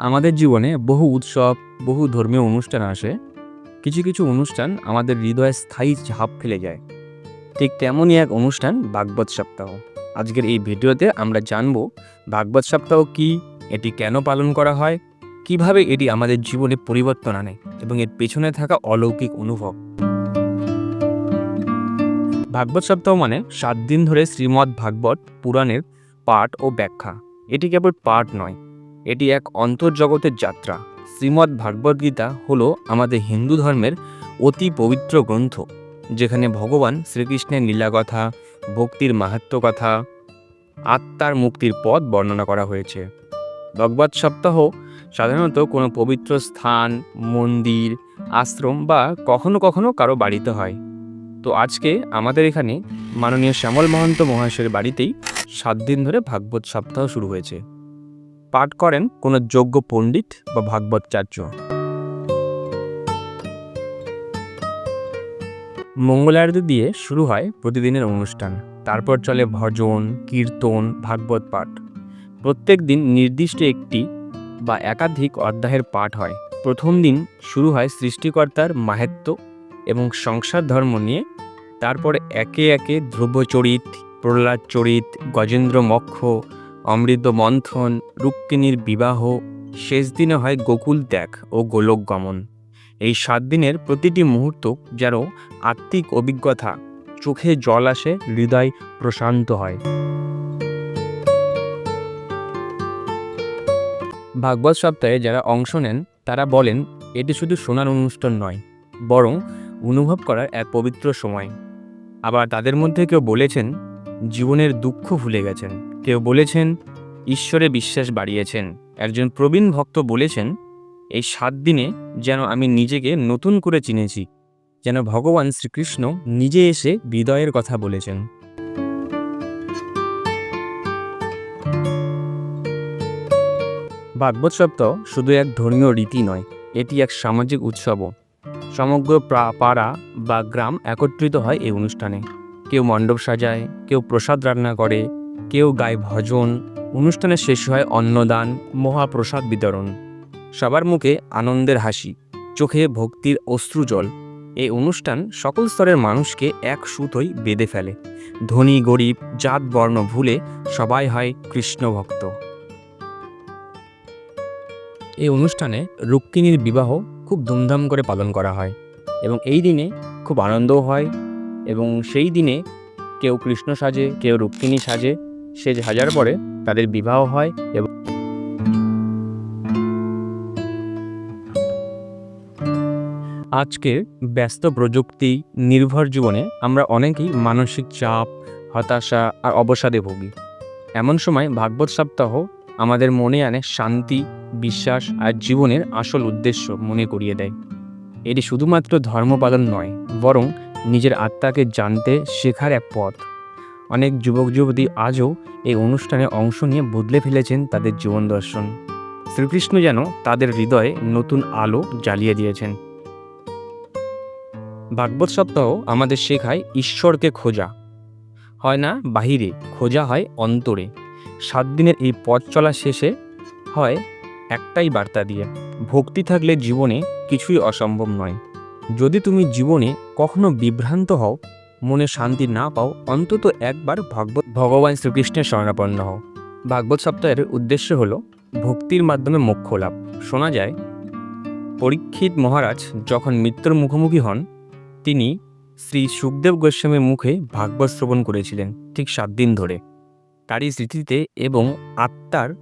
আমাদের জীবনে বহু উৎসব, বহু ধর্মীয় অনুষ্ঠান আসে। কিছু কিছু অনুষ্ঠান আমাদের হৃদয়ে স্থায়ী ছাপ ফেলে যায়। ঠিক তেমনই এক অনুষ্ঠান ভাগবত সপ্তাহ। আজকের এই ভিডিওতে আমরা জানব ভাগবত সপ্তাহ কি, এটি কেন পালন করা হয়, কীভাবে এটি আমাদের জীবনে পরিবর্তন আনে এবং এর পেছনে থাকা অলৌকিক অনুভব। ভাগবত সপ্তাহ মানে সাত দিন ধরে শ্রীমদ্ ভাগবত পুরাণের পাঠ ও ব্যাখ্যা। এটি কেবল পাঠ নয় এটি এক অন্তর্জগতের যাত্রা। শ্রীমদ্ ভাগবত গীতা হল আমাদের হিন্দু ধর্মের অতি পবিত্র গ্রন্থ, যেখানে ভগবান শ্রীকৃষ্ণের লীলাকথা, ভক্তির মাহাত্ম্য কথা আত্মার মুক্তির পথ বর্ণনা করা হয়েছে। ভগবত সপ্তাহ সাধারণত কোনো পবিত্র স্থান, মন্দির, আশ্রম বা কখনো কখনো কারও বাড়িতে হয়। তো আজকে আমাদের এখানে মাননীয় শ্যামল মহন্ত মহাশয়ের বাড়িতেই সাত দিন ধরে ভাগবত সপ্তাহ শুরু হয়েছে। পাঠ করেন কোনো যোগ্য পণ্ডিত বা ভাগবতাচার্য মঙ্গলারতি দিয়ে শুরু হয় প্রতিদিনের অনুষ্ঠান। তারপর চলে ভজন, কীর্তন, ভাগবত পাঠ। প্রত্যেক দিন নির্দিষ্ট একটি বা একাধিক অধ্যায়ের পাঠ হয়। প্রথম দিন শুরু হয় সৃষ্টিকর্তার মাহাত্ম্য এবং সংসার ধর্ম নিয়ে। তারপরে একে একে ধ্রুবচরিত প্রহ্লাদ চরিত গজেন্দ্র মক্ষ অমৃত মন্থন, রুক্মিণীর বিবাহ, শেষ দিনে হয় গোকুল ত্যাগ ও গোলক গমন। এই সাত দিনের প্রতিটি মুহূর্ত যেন আত্মিক অভিজ্ঞতা, চোখে জল আসে, হৃদয় প্রশান্ত হয়। ভাগবত সপ্তাহে যারা অংশ নেন, তারা বলেন, এটি শুধু শোনার অনুষ্ঠান নয়, বরং অনুভব করার এক পবিত্র সময়। আবার তাদের মধ্যে কেউ বলেছেন জীবনের দুঃখ ভুলে গেছেন। কেউ বলেছেন, ঈশ্বরে বিশ্বাস বাড়িয়েছেন। একজন প্রবীণ ভক্ত বলেছেন, এই সাত দিনে যেন আমি নিজেকে নতুন করে চিনেছি, যেন ভগবান শ্রীকৃষ্ণ নিজে এসে হৃদয়ের কথা বলেছেন। ভাগবত সপ্তাহ শুধু এক ধর্মীয় রীতি নয়, এটি এক সামাজিক উৎসবও। সমগ্র পাড়া বা গ্রাম একত্রিত হয় এই অনুষ্ঠানে। কেউ মণ্ডপ সাজায়, কেউ প্রসাদ রান্না করে, কেউ গায় ভজন। অনুষ্ঠানের শেষ হয় অন্নদান, মহাপ্রসাদ বিতরণ। সবার মুখে আনন্দের হাসি, চোখে ভক্তির অশ্রুজল এই অনুষ্ঠান সকল স্তরের মানুষকে এক সুতোই বেঁধে ফেলে। ধনী, গরিব, জাত, বর্ণ ভুলে সবাই হয় কৃষ্ণ ভক্ত। এই অনুষ্ঠানে রুক্মিণীর বিবাহ খুব ধুমধাম করে পালন করা হয় এবং এই দিনে খুব আনন্দও হয় এবং সেই দিনে কেউ কৃষ্ণ সাজে, কেউ রুক্মিণী সাজে, সে সাজার পরে তাদের বিবাহ হয় এবং আজকের ব্যস্ত প্রযুক্তি নির্ভর জীবনে আমরা অনেকেই মানসিক চাপ, হতাশা আর অবসাদে ভুগি। এমন সময় ভাগবত সপ্তাহ আমাদের মনে আনে শান্তি, বিশ্বাস আর জীবনের আসল উদ্দেশ্য মনে করিয়ে দেয়। এটি শুধুমাত্র ধর্ম পালন নয়, বরং নিজের আত্মাকে জানতে শেখার এক পথ। অনেক যুবক যুবতী আজও এই অনুষ্ঠানে অংশ নিয়ে বদলে ফেলেছেন তাদের জীবন দর্শন। শ্রীকৃষ্ণ যেন তাদের হৃদয়ে নতুন আলো জ্বালিয়ে দিয়েছেন। ভাগবত সপ্তাহ আমাদের শেখায় ঈশ্বরকে খোঁজা। হয় না, বাহিরে, খোঁজা হয় অন্তরে। সাত দিনের এই পথ চলা শেষে হয় একটাই বার্তা দিয়ে, ভক্তি থাকলে জীবনে কিছুই অসম্ভব নয়। যদি তুমি জীবনে কখনো বিভ্রান্ত হও, মনে শান্তি না পাও, অন্তত একবার ভগবত ভগবান শ্রীকৃষ্ণের শরণাপন্ন হও। ভাগবত সপ্তাহের উদ্দেশ্য হল ভক্তির মাধ্যমে মোক্ষ লাভ। শোনা যায়, পরীক্ষিত মহারাজ যখন মৃত্যুর মুখোমুখি হন, তিনি শ্রী সুখদেব গোস্বামীর মুখে ভাগবত শ্রবণ করেছিলেন ঠিক সাত দিন ধরে। তারই স্মৃতিতে এবং আত্মার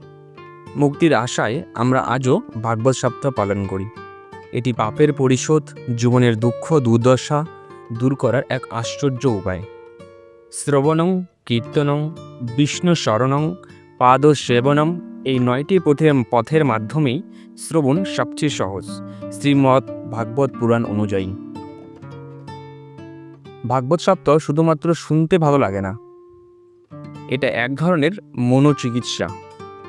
মুক্তির আশায় আমরা আজও ভাগবত সপ্তাহ পালন করি। এটি পাপের পরিশোধ, জীবনের দুঃখ, দুর্দশা দূর করার এক আশ্চর্য উপায়। শ্রবণং, কীর্তনং, বিষ্ণু শরণং, পাদ সেবনম এই নয়টি পথের পথের মাধ্যমেই শ্রবণ সবচেয়ে সহজ। শ্রীমৎ ভাগবত পুরাণ অনুযায়ী। ভাগবত সপ্ত শুধুমাত্র শুনতে ভালো লাগে না। এটা এক ধরনের মনোচিকিৎসা।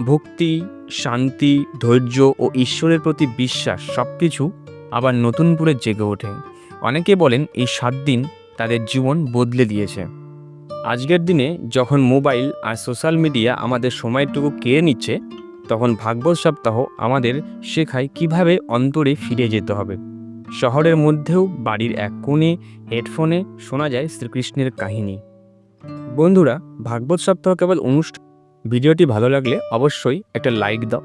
ভক্তি শান্তি, ধৈর্য ও ঈশ্বরের প্রতি বিশ্বাস সব কিছু আবার নতুন করে জেগে ওঠে। অনেকে বলেন এই সাত দিন তাদের জীবন বদলে দিয়েছে। আজকের দিনে যখন মোবাইল আর সোশ্যাল মিডিয়া আমাদের সময়টুকু কেড়ে নিচ্ছে, তখন ভাগবত সপ্তাহ আমাদের শেখায় কীভাবে অন্তরে ফিরে যেতে হবে। শহরের মধ্যেও বাড়ির এক কোণে হেডফোনে শোনা যায় শ্রীকৃষ্ণের কাহিনী। বন্ধুরা, ভাগবত সপ্তাহ কেবল অনুষ্ঠান ভিডিওটি ভালো লাগলে অবশ্যই একটা লাইক দাও,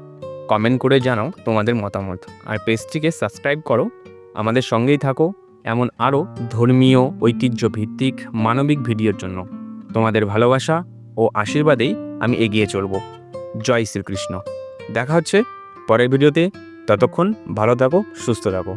কমেন্ট করে জানাও তোমাদের মতামত। আর পেজটিকে সাবস্ক্রাইব করো, আমাদের সঙ্গেই থাকো এমন আরও ধর্মীয় ঐতিহ্য ভিত্তিক মানবিক ভিডিওর জন্য। তোমাদের ভালোবাসা ও আশীর্বাদেই আমি এগিয়ে চলব। জয় শ্রীকৃষ্ণ। দেখা হচ্ছে পরের ভিডিওতে। ততক্ষণ ভালো থাকো, সুস্থ থাকো.